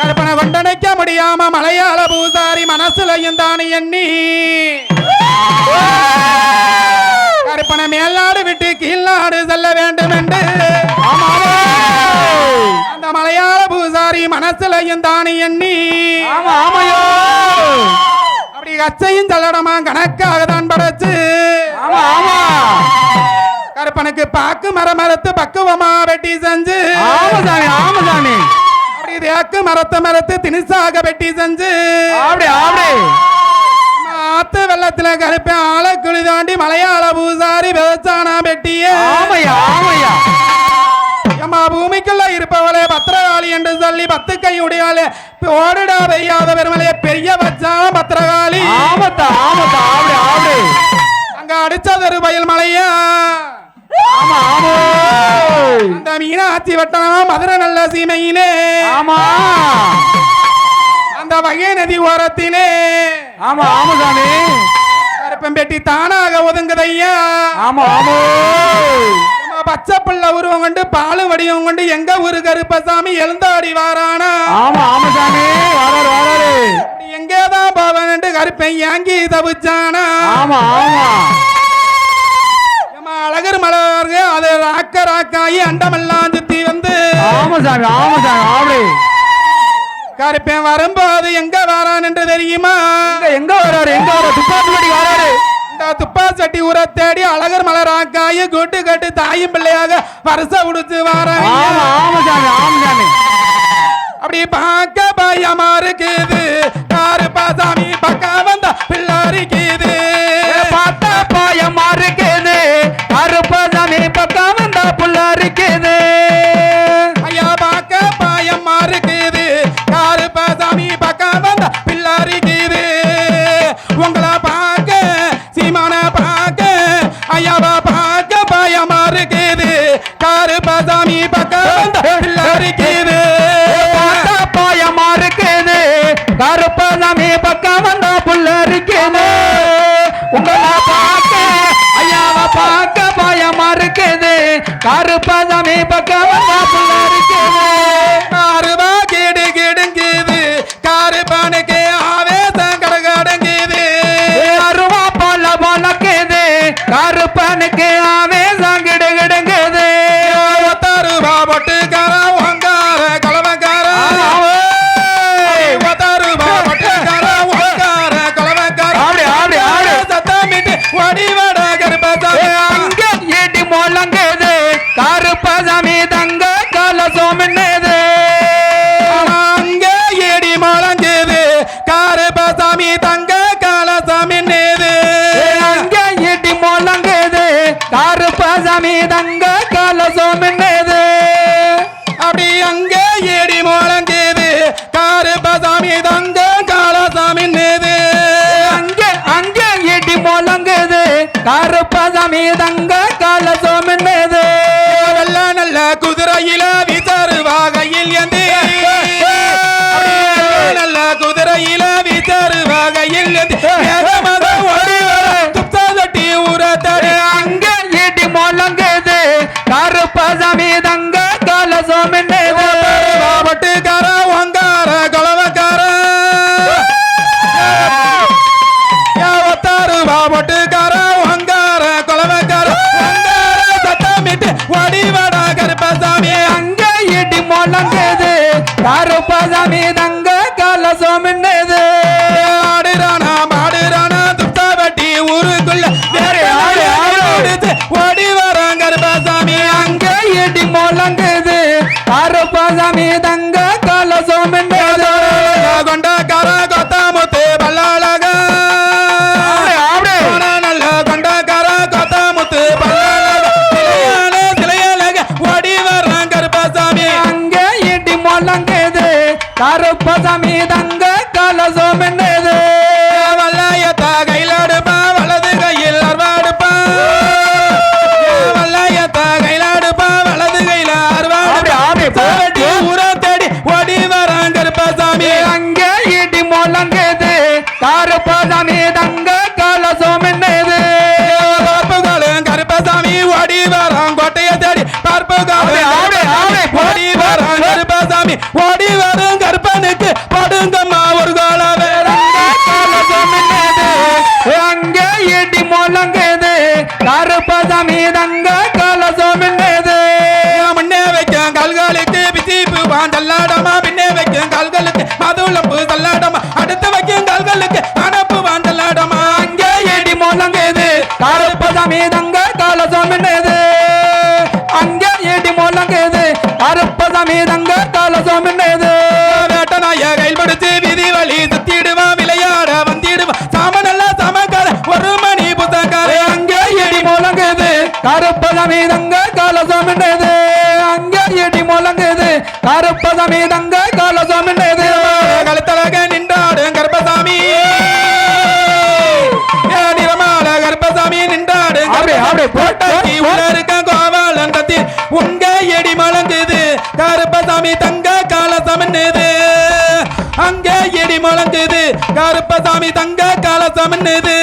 கற்பனை கொண்டனைக்க முடியாம மலையாள பூசாரி மனசுலையும் தானே எண்ணி. கற்பனை மேல்நாடு விட்டு கீழ்நாடு செல்ல வேண்டும் என்று அந்த மலையாள பூசாரி மனசுலையும் தானே எண்ணி. அப்படி கச்சையும் செல்லடமா கணக்காக தான் படைச்சு. கருப்பனுக்கு பாக்கு மரம் மரத்து பக்குவமா வெட்டி செஞ்சு. ஆமா சாமி ஆமா சாமி. அப்படி தேக்கு மரத்தை மரத்து திணிசாக வெட்டி செஞ்சு. அப்படி அப்படி ஆத்து வெள்ளத்துல கருப்பேன் ஆளை குழி தாண்டி மலையாள பூசாரி விதச்சானா வெட்டியே. ஆமையா ஆமையா. அம்மா பூமிக்குள்ள இருப்பவளே பத்திரகாளி என்று சொல்லி பத்து கை உடையாளே. ஓடுடா பெய்யாத பெருமலையே பெரிய வச்சான் பத்திரகாளி. ஆமத்தா ஆமத்தா அப்படி அப்படி அங்க அடிச்சதொரு பயல் மலையா. ஆமா ஆமோ அந்த மீனாட்சி வட்டம் மதுரை நல்ல சீமையிலே. ஆமா. அந்த வகை நதி ஓரத்திலே. ஆமா ஆமா சாமி. கருப்பம் பெட்டி தானாக ஒதுங்குதையா ஆமா ஆமோ. பச்சை பிள்ளை உருவம் கொண்டு பாலு வடிவம் கொண்டு எங்க ஊரு கருப்பசாமி எழுந்தாடி வாரானா? ஆமா ஆமா சாமி. வராரு வராரு. எங்கேதான் போவன் கருப்பன் ஏங்கி தவிச்சானா? ஆமா ஆமா. ராக்க ராக்காயி அண்டமெல்லாம் சுத்தி வந்து. ஆமா சாமி ஆமா சாமி அப்படி கருப்பன் வரும்போது எங்க வாரான் என்று தெரியுமா? எங்க வராரு? எங்க வர துப்பாக்கி வராரு. துப்பா சட்டி ஊரை தேடி அழகர் மலர் ராக்காயி கூட்டு கட்டு தாயும் பிள்ளையாக வருஷ உடுத்து சாமி அப்படி பார்க்க பயமா இருக்குது கருப்பா சாமி பக்கம் வந்த பிள்ளாரிக்குது கருப்பசாமி பக்கம் வந்தா புள்ள இருக்கேனே உங்களை பார்க்க ஐயாவை பார்க்க பாயமா இருக்குது. கருப்பசாமி பக்கம் வந்தா புள்ள இருக்கேனே குதிரையில கருப்பசாமி தங்க கலசம் மின்னுது கொண்டக்கார கொத்தாமுத்து பல்லாளக நல்ல கொண்டக்கார கொத்தாமுத்து பல்லாளக சிலையான சிலையழக ஓடி வரான் கருப்பசாமி அங்க இடி முழங்குது. கருப்பசாமி தங்க பண்ணி ஓடி வரும் கற்பனுக்கு படுங்கம்மா ஒரு கோல அங்க இடி முழங்குது. கருப்பதம் இதங்க கலசம் முன்னே வைக்கும் கல்களுக்கு பிசிப்பு வாண்டல்லாடமா பின்னே வைக்கும் கல்களுக்கு மதுளப்பு தல்லாடமா அடுத்து வைக்கும் கல்களுக்கு அனுப்பு வாண்டல்லாடமா அங்கே இடி முழங்குது. கருப்பதம் இதங்க கருப்பசாமி தங்க கலசம் என்னது? வேட்டனாய கையில் பிடிச்சு விதி வழி சுத்திடுவான் விளையாட வந்திடுவான். சாம நல்ல சமக்கார ஒரு மணி புத்தகார அங்கே இடி முழங்குது. கருப்பசாமி தங்க கலசம் என்னது? அங்கே இடி முழங்குது. கருப்பசாமி தங்க கலசம் என்னது? கழுத்தழக நின்றாடும் கருப்பசாமி நிறமால கருப்பசாமி நின்றாடும் அப்படி, அப்படி, போட்டாக்கி உள்ள கருப்பசாமி தங்க காலசம் என்னது அங்கே இடி முழங்குது. கருப்பசாமி தங்க காலசம் என்னது